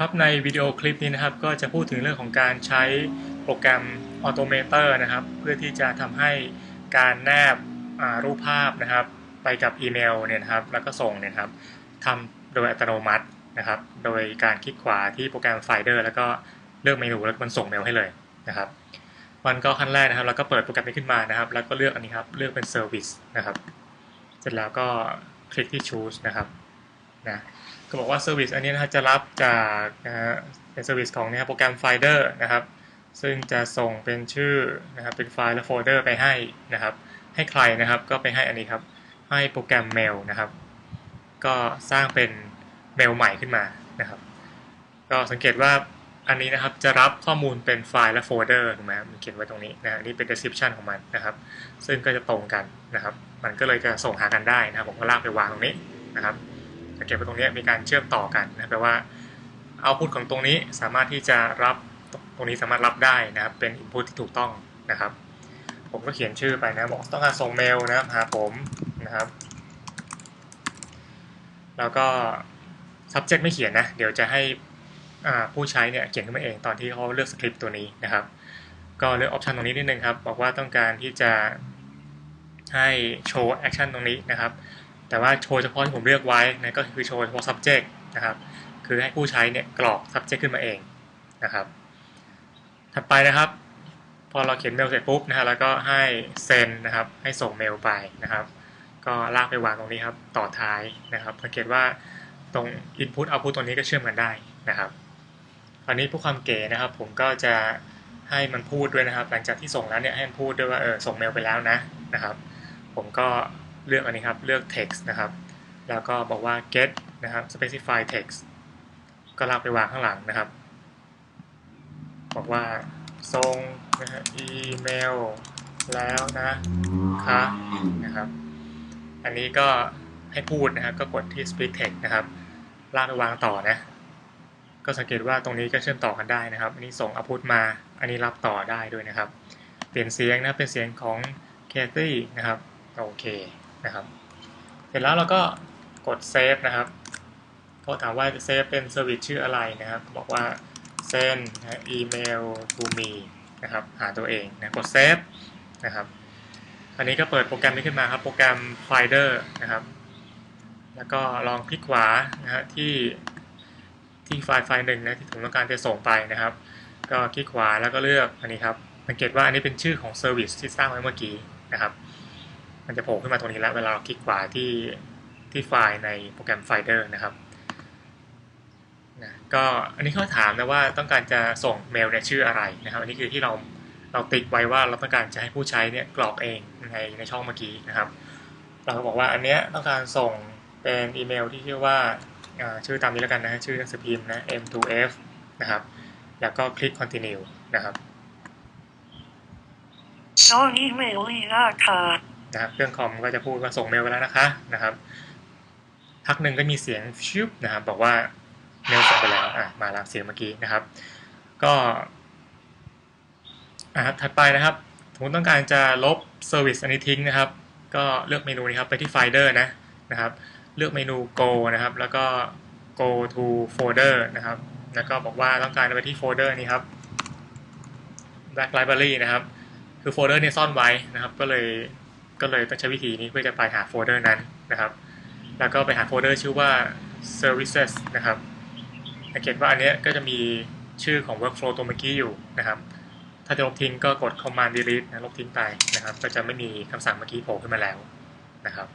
ครับในวิดีโอคลิปนี้นะครับก็จะพูดถึงเรื่องของการใช้โปรแกรม Automator นะครับ เพื่อที่จะทำให้การแนบรูปภาพนะครับ ไปกับอีเมลเนี่ยครับแล้วก็ส่งเนี่ยครับทำโดยอัตโนมัตินะครับ โดยการคลิกขวาที่โปรแกรม Finder แล้วก็เลือกเมนูแล้วมันส่งเมลให้เลยนะครับ มันก็ขั้นแรกนะครับ แล้วก็เปิดโปรแกรมนี้ขึ้นมานะครับ แล้วก็เลือกอันนี้ครับเลือกเป็น Service นะครับ เสร็จแล้วก็คลิกที่ Choose นะครับ นะก็บอกว่า Service อันนี้นะจะรับจากนะฮะเป็น Service ของนะโปรแกรม Finder นะครับ ซึ่งจะส่งเป็นชื่อนะครับเป็นไฟล์และโฟลเดอร์ไปให้นะครับ ให้ใครนะครับก็ไปให้อันนี้ครับ ให้โปรแกรมเมลนะครับ ก็สร้างเป็นเมลใหม่ขึ้นมานะครับ ก็สังเกตว่าอันนี้นะครับจะรับข้อมูลเป็นไฟล์และโฟลเดอร์ถูกไหมมันเขียนไว้ตรงนี้นะนี่เป็น description ของมันนะครับ ซึ่งก็จะตรงกันนะครับ มันก็เลยจะส่งหากันได้นะครับ ผมก็ลากไปวางตรงนี้นะครับ สังเกตว่าตรงนี้มีการเชื่อมต่อกันนะแปลว่าเอาพุทของตรงนี้สามารถที่จะรับตรงนี้สามารถรับได้นะครับเป็น input ที่ถูกต้องนะครับ ผมก็เขียนชื่อไปนะบอกต้องการส่งเมลนะครับหาผมนะครับ แล้วก็ subject ไม่เขียนนะ เดี๋ยวจะให้ผู้ใช้เนี่ยเขียนขึ้นมาเองตอนที่เขาเลือกสคริปต์ตัวนี้นะครับ ก็เลือกออปชันตรงนี้นิดนึงครับ บอกว่าต้องการที่จะให้โชว์แอคชั่นตรงนี้นะครับ แต่ว่าโชว์เฉพาะที่ผมเลือกไว้นะก็คือโชว์เฉพาะ subject นะครับ คือให้ผู้ใช้เนี่ยกรอก subject ขึ้นมาเองนะครับ ถัดไปนะครับ พอเราเขียนเมลเสร็จปุ๊บนะฮะแล้วก็ให้เซ็นนะครับ ให้ส่งเมลไปนะครับ ก็ลากไปวางตรงนี้ครับ ต่อท้ายนะครับสังเกตว่าตรง input output ตัวนี้ก็เชื่อมกันได้นะครับอันนี้เพื่อความเก๋นะครับ ผมก็จะให้มันพูดด้วยนะครับ หลังจากที่ส่งแล้วเนี่ยให้มันพูดด้วยว่าเออส่งเมลไปแล้วนะนะครับ ผมก็ เลือกอันนี้ครับ เลือก text นะครับ แล้วก็บอกว่า get นะครับ specify text ก็ลากไปวางข้างหลังนะครับ บอกว่าส่งนะฮะอีเมลแล้วนะคะนะครับ อันนี้ก็ให้พูดนะครับก็กดที่ speak text นะครับลากไปวางต่อนะ ก็สังเกตว่าตรงนี้ก็เชื่อมต่อกันได้นะครับ อันนี้ส่งอัพุทมา อันนี้รับต่อได้ด้วยนะครับ เปลี่ยนเสียงนะเป็นเสียงของเคที่นะครับ โอเค นะครับเสร็จแล้วเราก็กดเซฟนะครับเขาถามว่าเซฟเป็นเซอร์วิสชื่ออะไรนะครับ บอกว่า send นะอีเมล to me นะครับหาตัวเองนะกดเซฟนะครับอันนี้ก็เปิดโปรแกรมนี้ขึ้นมาครับ โปรแกรม Finder นะครับ แล้วก็ลองคลิกขวานะฮะที่ที่ไฟล์ไฟล์หนึ่งนะที่ผมต้องการจะส่งไปนะครับ ก็คลิกขวาแล้วก็เลือกอันนี้ครับสังเกตว่าอันนี้เป็นชื่อของเซอร์วิสที่สร้างไว้เมื่อกี้นะครับ มันจะโผล่ขึ้นมาตรงนี้แล้วเวลาคลิกขวาที่ที่ไฟล์ในโปรแกรม Finder นะครับนะก็อันนี้เขาถามนะว่าต้องการจะส่งเมลเนี่ยชื่ออะไรนะครับ อันนี้คือที่เราเราติ๊กไว้ว่าเราต้องการจะให้ผู้ใช้เนี่ยกรอกเองในในช่องเมื่อกี้นะครับ เราก็บอกว่าอันเนี้ยต้องการส่งเป็นอีเมลที่ชื่อว่าชื่อตามนี้แล้วกันนะชื่อหนังสือพิมพ์นะ m2f นะครับ แล้วก็คลิก continue นะครับช่องอีเมลลีราคา นะครับเครื่องคอมก็จะพูดว่าส่งเมลไปแล้วนะคะนะครับ พักหนึ่งก็มีเสียงชิบนะครับบอกว่าเมลส่งไปแล้วอะมาแล้วเสียงเมื่อกี้นะครับ ก็อะถัดไปนะครับสมมติต้องการจะลบเซอร์วิสอันนี้ทิ้งนะครับ ก็เลือกเมนูนี้ครับไปที่ Finder นะนะครับ เลือกเมนู Go นะครับ แล้วก็ Go to folder นะครับ แล้วก็บอกว่าต้องการไปที่โฟลเดอร์นี้ครับ Black Library นะครับ คือโฟลเดอร์นี่ยซ่อนไว้นะครับ ก็เลย ก็เลยต้องใช้วิธีนี้เพื่อจะไปหาโฟลเดอร์นั้นนะครับ แล้วก็ไปหาโฟลเดอร์ชื่อว่า services นะครับสังเกตว่าอันนี้ก็จะมีชื่อของ workflow ตัวเมื่อกี้อยู่นะครับ ถ้าจะลบทิ้งก็กด command delete นะลบทิ้งไปนะครับ ก็จะไม่มีคำสั่งเมื่อกี้โผล่ขึ้นมาแล้วนะครับ